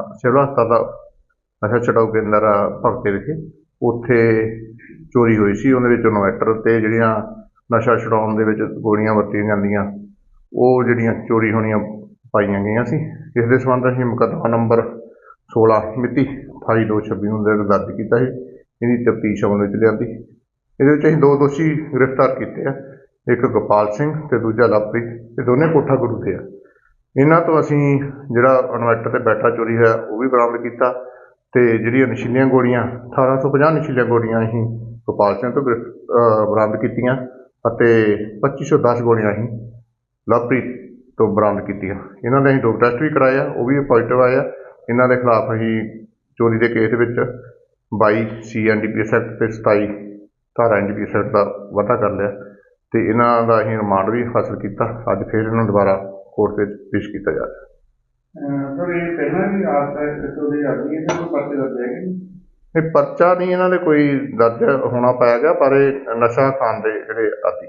Civil ਹਸਪਤਾਲ ਦਾ ਨਸ਼ਾ ਛਡਾਊ ਕੇਂਦਰ ਆ ਭਗਤੇ ਵਿਖੇ। ਉੱਥੇ ਚੋਰੀ ਹੋਈ ਸੀ। ਉਹਦੇ ਵਿੱਚ ਇਨਵੈਟਰ ਤੇ ਜਿਹੜੀਆਂ ਨਸ਼ਾ ਛਡਾਉਣ ਦੇ ਵਿੱਚ ਗੋਲੀਆਂ ਵਰਤੀਆਂ ਜਾਂਦੀਆਂ, ਉਹ ਜਿਹੜੀਆਂ ਚੋਰੀ ਹੋਣੀਆਂ ਪਾਈਆਂ ਗਈਆਂ ਸੀ। ਇਸ ਦੇ ਸੰਬੰਧ ਅਸੀਂ ਮੁਕੱਦਮਾ ਨੰਬਰ 16 ਮਿਤੀ 28226 ਨੂੰ ਦਰਜ ਦਰਜ ਕੀਤਾ ਸੀ। ਇਹਦੀ ਤਫਤੀਸ਼ ਅਮਲ ਵਿੱਚ ਲਿਆਂਦੀ। ਇਹਦੇ ਵਿੱਚ ਅਸੀਂ ਦੋ ਦੋਸ਼ੀ ਗ੍ਰਿਫਤਾਰ ਕੀਤੇ ਆ। ਇੱਕ ਗੋਪਾਲ ਸਿੰਘ ਤੇ ਦੂਜਾ ਲਵਪ੍ਰੀਤ। ਇਹ ਦੋਨੇ ਕੋਠਾ ਗੁਰੂ ਦੇ ਆ। ਇਹਨਾਂ ਤੋਂ ਅਸੀਂ ਜਿਹੜਾ ਇਨਵੈਰਟਰ ਤੇ ਬੈਟਰਾ ਚੋਰੀ ਹੋਇਆ, ਉਹ ਵੀ ਬਰਾਮਦ ਕੀਤਾ ਤੇ ਜਿਹੜੀਆਂ ਨਸ਼ੀਲੀਆਂ ਗੋਲੀਆਂ 1850 ਨਸ਼ੀਲੀਆਂ ਗੋਲੀਆਂ ਅਸੀਂ ਗੋਪਾਲ ਸਿੰਘ ਤੋਂ ਬਰਾਮਦ ਕੀਤੀਆਂ ਅਤੇ 2510 ਗੋਲੀਆਂ ਅਸੀਂ ਲਵਪ੍ਰੀਤ ਤੋਂ ਬਰਾਮਦ ਕੀਤੀਆਂ। ਇਹਨਾਂ ਦੇ ਅਸੀਂ ਡੋਪ ਟੈਸਟ ਵੀ ਕਰਾਇਆ ਉਹ ਵੀ ਪੋਜ਼ਿਟਿਵ ਆਇਆ ਇਹਨਾਂ ਦੇ ਖਿਲਾਫ ਅਸੀਂ ਚੋਰੀ ਦੇ ਕੇਸ ਵਿੱਚ 22 ਸੀਐਨਡੀਪੀਐਸ ਐਕਟ ਤੇ 27 ਧਾਰਾ ਐਨਡੀਪੀਐਸ ਐਕਟ ਦਾ ਵਾਧਾ ਕਰ ਲਿਆ ਤੇ ਇਹਨਾਂ ਦਾ ਅਸੀਂ ਰਿਮਾਂਡ ਵੀ ਹਾਸਲ ਕੀਤਾ। ਅੱਜ ਫਿਰ ਇਹਨਾਂ ਨੂੰ ਦੁਬਾਰਾ ਕੋਰਟ ਵਿੱਚ ਪੇਸ਼ ਕੀਤਾ ਜਾ ਰਿਹਾ। ਸਰ ਇਹ ਪਹਿਲਾਂ ਵੀ ਆਸ ਹੈ ਇਸ ਤੋਂ ਦੀ ਆਦਮੀ ਇਹਨਾਂ ਨੂੰ ਪਰਚੇ ਦੱਸਦੇ ਹੈਗੇ ਇਹ ਪਰਚਾ ਨਹੀਂ ਇਹਨਾਂ ਦੇ ਕੋਈ ਦਰਜ ਹੋਣਾ ਪਾਇਆ ਗਿਆ ਪਰ ਇਹ ਨਸ਼ਾ ਖਾਣ ਦੇ ਜਿਹੜੇ ਆਦੀ